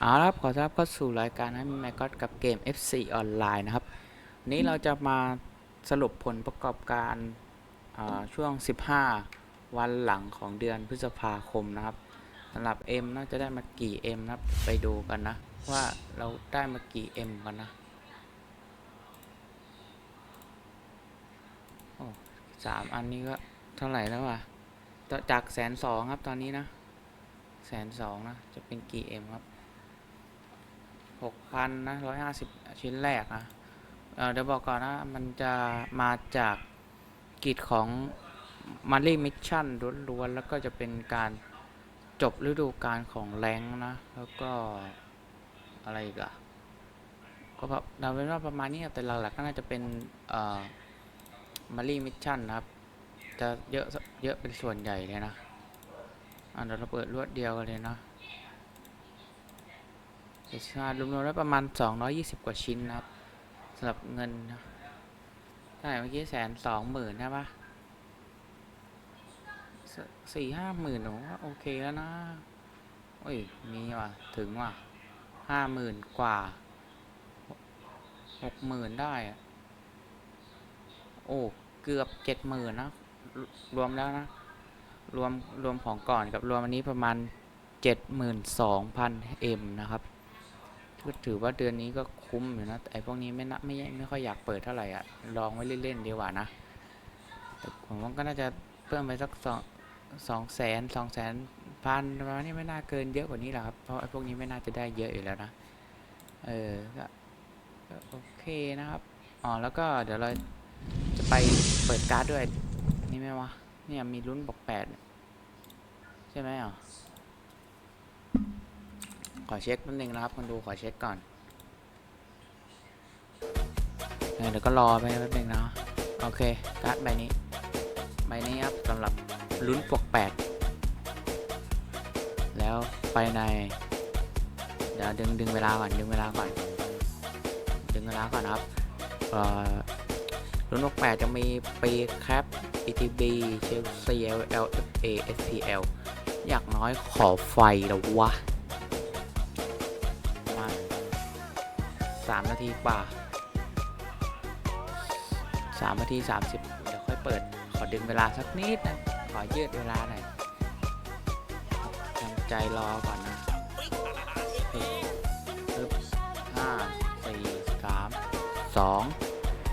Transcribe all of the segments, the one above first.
เอาละครับขอต้อนรับเข้าสู่รายการให้แมกอตกับเกม FC ออนไลน์นะครับ นี้เราจะมาสรุปผลประกอบการอ่าช่วง 15 วันหลังของเดือนพฤษภาคมนะครับสำหรับ M น่าจะได้มากี่ M นะครับไปดูกันนะ ว่าเราได้มากี่ M กันนะโอ้สามอันนี้ก็เท่าไหร่แล้ววะจากแสนสองครับตอนนี้นะแสนสองนะจะเป็นกี่ M ครับ หกพันนะร้อยห้าสิบชิ้นแรกนะเเดี๋ยวบอกก่อนนะ มันจะมาจากกิจของมารีมิชชั่นล้วนๆแล้วก็จะเป็นการจบฤดูกาลของแรงนะ แล้วก็อะไรอีกอะก็แบบเราเป็นว่าประมาณนี้ครับแต่หลักๆก็น่าจะเป็นเอ่อมารีมิชชั่นนะครับ จะเยอะเยอะเป็นส่วนใหญ่เลยนะอะเดี๋ยวเราเปิดรวดเดียวกันเลยนะ เอกชาติรวมๆแล้วประมาณ 220 กว่าชิ้นนะครับสำหรับเงินนะเท่าไหร่เมื่อกี้แสนสองหมื่นใช่ปะสี่ห้าหมื่นโอ้โอเคแล้วนะโอ้ยมีว่ะ ถึงว่ะห้าหมื่นกว่าหกหมื่นได้อะโอ้ เกือบเจ็ดหมื่นนะ รวมแล้วนะ รวมรวมของก่อนกับรวมอันนี้ประมาณเจ็ดหมื่นสองพันเอ็มนะครับ ก็ถือว่าเดือนนี้ก็คุ้มอยู่นะแต่ไอ้พวกนี้ไม่นะไม่ไม่ค่อยอยากเปิดเท่าไหร่อะลองไว้เล่นๆดีกว่านะแต่ผมว่าก็น่าจะเพิ่มไปสักสองสองแสนสองแสนพันประมาณนี้ไม่น่าเกินเยอะกว่านี้หรอกครับเพราะไอ้พวกนี้ไม่น่าจะได้เยอะอยู่แล้วนะเออก็โอเคนะครับอ๋อแล้วก็เดี๋ยวเราจะไปเปิดการ์ดด้วยนี่ไหมวะเนี่ยมีลุ้นบอกแปดใช่ไหมอะ ขอเช็คแป๊บนึงนะครับคนดูขอเช็คก่อนเออเดี๋ยวก็รอไปแป๊บนึงเนาะโอเคการ์ดใบนี้ ใบนี้ครับสำหรับลุ้นปวกแปดแล้วไปใน เดี๋ยวดึงดึงเวลาก่อนดึงเวลาก่อน ดึงเวลาก่อนครับเอ่อลุ้นปวกแปดจะมีปีแคป ETB เชลซี LLFA SPL อยากน้อยขอไฟแล้ววะ 3 นาทีกว่า 3 นาที 30 เดี๋ยวค่อยเปิด ขอดึงเวลาสักนิดนะ ขอยืดเวลาหน่อยทำใจรอก่อนนะปึ๊บห้าสี่สามสอง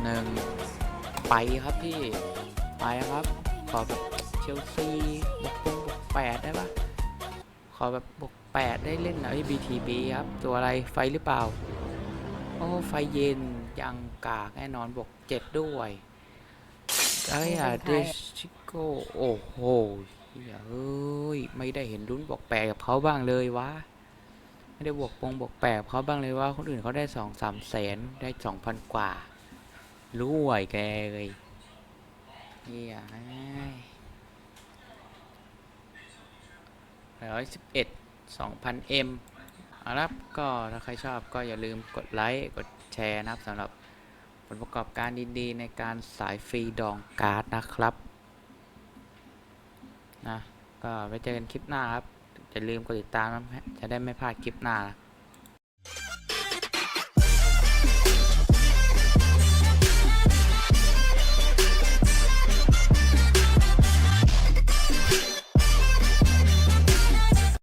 หนึ่งไปครับพี่ ไปครับ ขอแบบเชลซีบวกบวกแปดได้ปะขอแบบบวกแปดได้เล่นหน่อยบีทีบีครับ ตัวอะไรไฟหรือเปล่า โอ้ไฟเย็นยังกากแน่นอนบวกเจ็ดด้วยไอ้อะเดชิโกโอ้โหเหี้ยเอ้ยไม่ได้เห็นลุ้นบวกแปดกับเขาบ้างเลยวะไม่ได้บวกปงบวกแปดกับเขาบ้างเลยว่าคนอื่นเขาได้สองสามแสนได้สองพันกว่ารวยแกเลยเฮียเอ้ยร้อยสิบเอ็ดสองพันเอ็ม เอาละก็ถ้าใครชอบก็อย่าลืมกดไลค์กดแชร์นะครับสำหรับผลประกอบการดีๆ ในการสายฟรีดองการ์ดนะครับนะก็ไว้เจอกันคลิปหน้าครับอย่าลืมกดติดตามนะจะได้ไม่พลาดคลิปหน้านะ